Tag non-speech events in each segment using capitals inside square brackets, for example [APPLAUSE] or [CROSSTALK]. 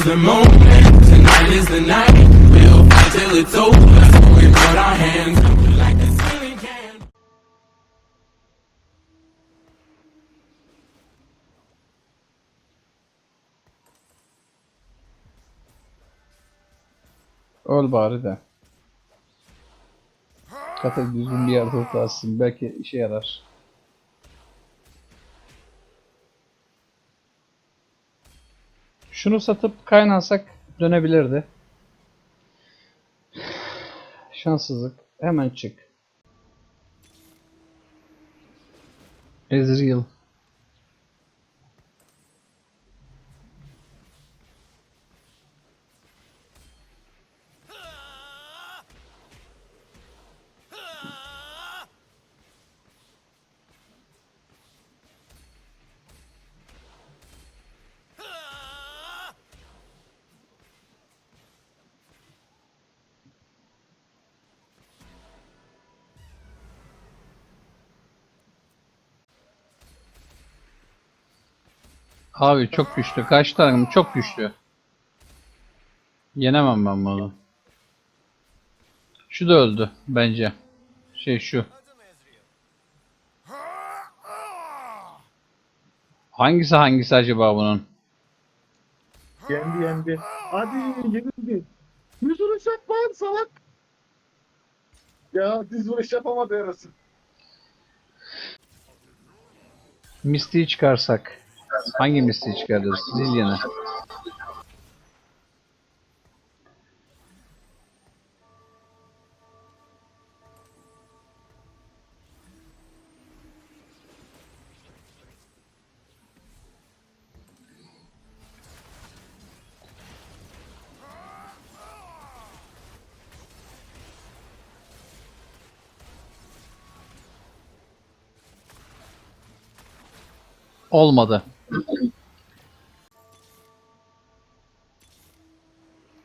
is the moment, tonight is the night. We'll fight till it's over. So we put our hands. Öl bari de. Katak düzgün bir yerde tutarsın. Belki işe yarar. Şunu satıp kaynansak dönebilirdi. Şanssızlık. Hemen çık. Ezreal. Abi çok güçlü. Kaç tane çok güçlü. Yenemem ben bunu. Şu da öldü bence. Şey şu. Hangisi hangisi acaba bunun? Yendi yendi. Hadi yenildi. Düz vuruş yapma salak. Ya düz vuruş yapamadı yarası. Misty'yi çıkarsak. Hangi Misty'yi çıkarırız? Lilian'ı. Olmadı.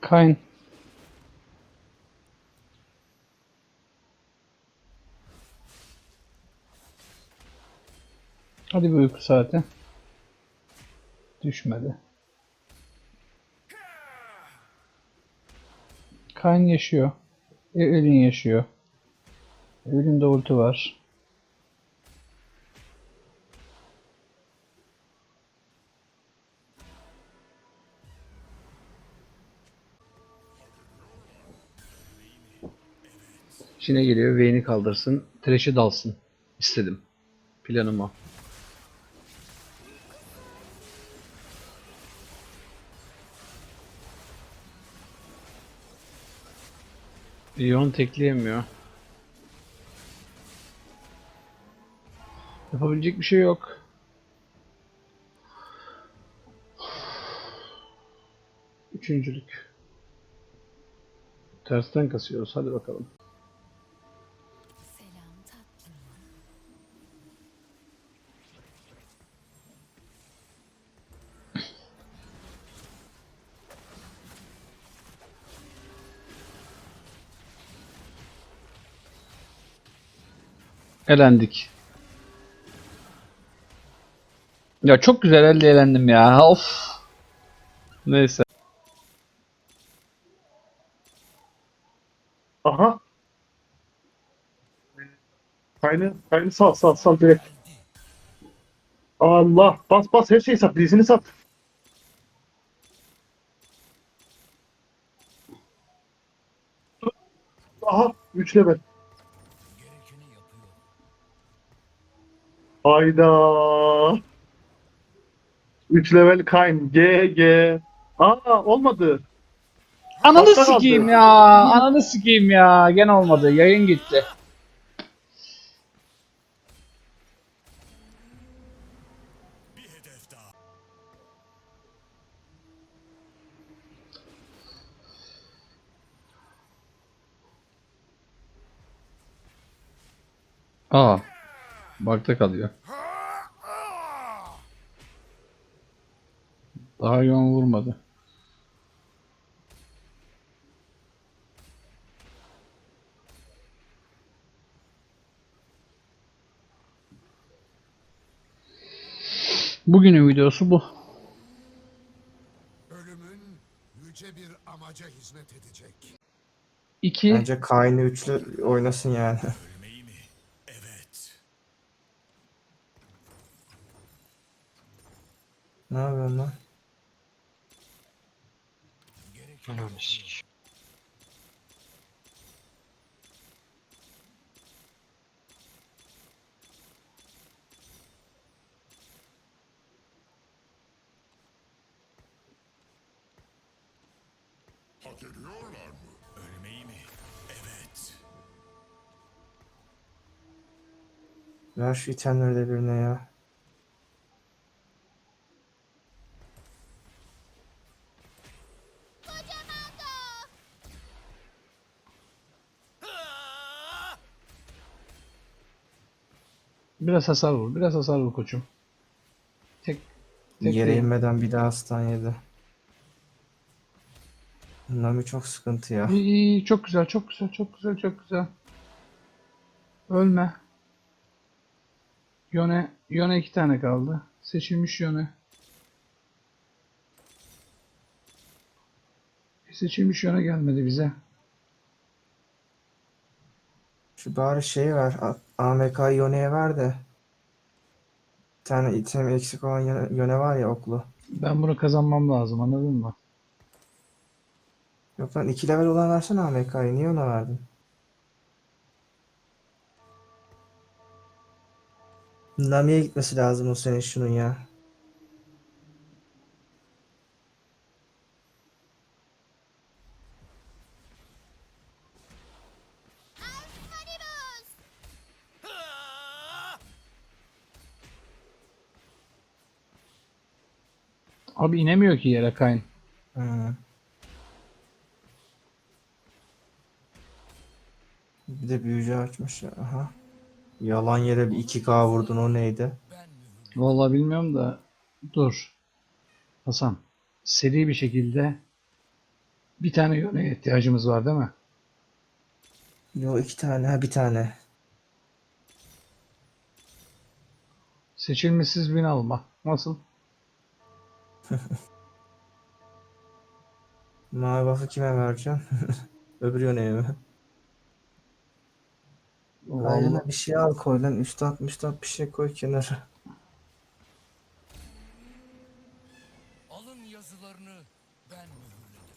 Kayn. Hadi bir uyku saati. Düşmedi. Kayn yaşıyor. Evelyn yaşıyor. Evelyn'de ulti var. İçine geliyor. Vayne'i kaldırsın. Thresh'i dalsın. İstedim. Planım o. Ion tekleyemiyor. Yapabilecek bir şey yok. Üçüncülük. Tersten kasıyoruz. Hadi bakalım. Elendik. Ya çok güzel elde elendim ya. Of. Neyse. Aha. Kaynı, kaynı sal sal sal direkt. Allah bas bas her şeyi sat dizini sat. Aha 3 level. Hayda. 3 level kayn G G. Aa olmadı. Ananı kaldı. sikeyim ya. Ananı sikeyim ya. Gene olmadı. Yayın gitti. Aa. Bakta kalıyor. Daha yoğun vurmadı. Bugünün videosu bu. Ölümün amaca hizmet edecek. 2 Bence Kayn'ı üçlü oynasın yani. [LAUGHS] Ölmeyi mi? Evet. Ne yapıyorsun lan? Gereken Hak ediyorlar mı? Ölmeyi mi? Evet. Ver şu itemleri de birine ya. Biraz hasar vur. Biraz hasar vur koçum. Tek tek Yere inmeden bir daha yedi. Nami çok sıkıntı ya. İyi, iyi, çok güzel, çok güzel, çok güzel, çok güzel. Ölme. Yone, Yone iki tane kaldı. Seçilmiş Yone. Seçilmiş Yone gelmedi bize. Şu bari şey ver. A- AMK Yone'ye ver de. Bir tane item eksik olan yöne, yöne var ya oklu. Ben bunu kazanmam lazım anladın mı? Yok lan 2 level olan versene AMK'yı. Niye ona verdin? Nami'ye gitmesi lazım o senin şunun ya. Abi inemiyor ki yere Kayn. Hı. Bir de büyücü açmış ya. Aha. Yalan yere bir 2K vurdun o neydi? Vallahi bilmiyorum da dur. Hasan, seri bir şekilde bir tane Yone'ye ihtiyacımız var değil mi? Yo iki tane ha bir tane. Seçilmişsiz bin alma. Nasıl? [LAUGHS] Mavi buff'ı kime vereceğim? [LAUGHS] Öbür yöneye mi? Aynen bir şey al koy lan. Üstad müstad bir şey koy kenara. Alın yazılarını ben mühürledim.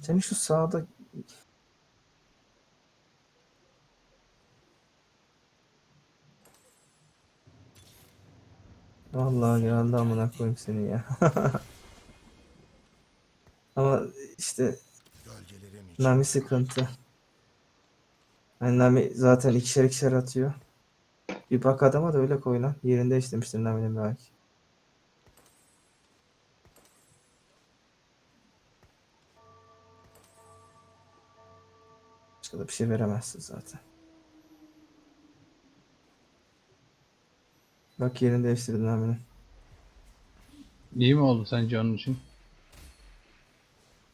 Senin şu sağda Vallahi geldi amına koyayım seni ya. [LAUGHS] Ama işte Nami sıkıntı. Yani Nami zaten ikişer ikişer atıyor. Bir bak adama da öyle koy lan. Yerinde istemiştir Nami'nin belki. Başka da bir şey veremezsin zaten. Bak yerini değiştirdin Nami'nin. iyi mi oldu sence onun için?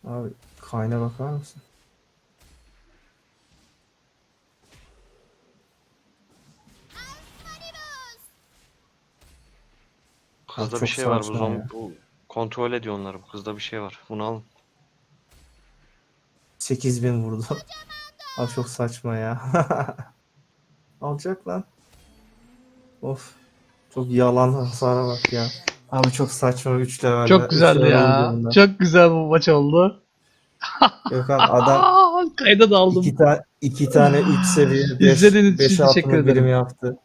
Abi kayna bakar mısın? Kızda bir şey var bu saçma zom ya. bu kontrol ediyor onları. bu Kızda bir şey var. Bunu alın. 8000 vurdu. Abi çok saçma ya. [LAUGHS] Alacak lan. Of. Çok yalan hasara bak ya. Abi çok saçma 3 level. Çok güzeldi ya. Çok güzel bu maç oldu. [LAUGHS] Gökhan adam Aa, kayda daldım. iki, ta iki tane 3 seviye 5 İzlediğiniz için 5 teşekkür ederim. birim yaptı.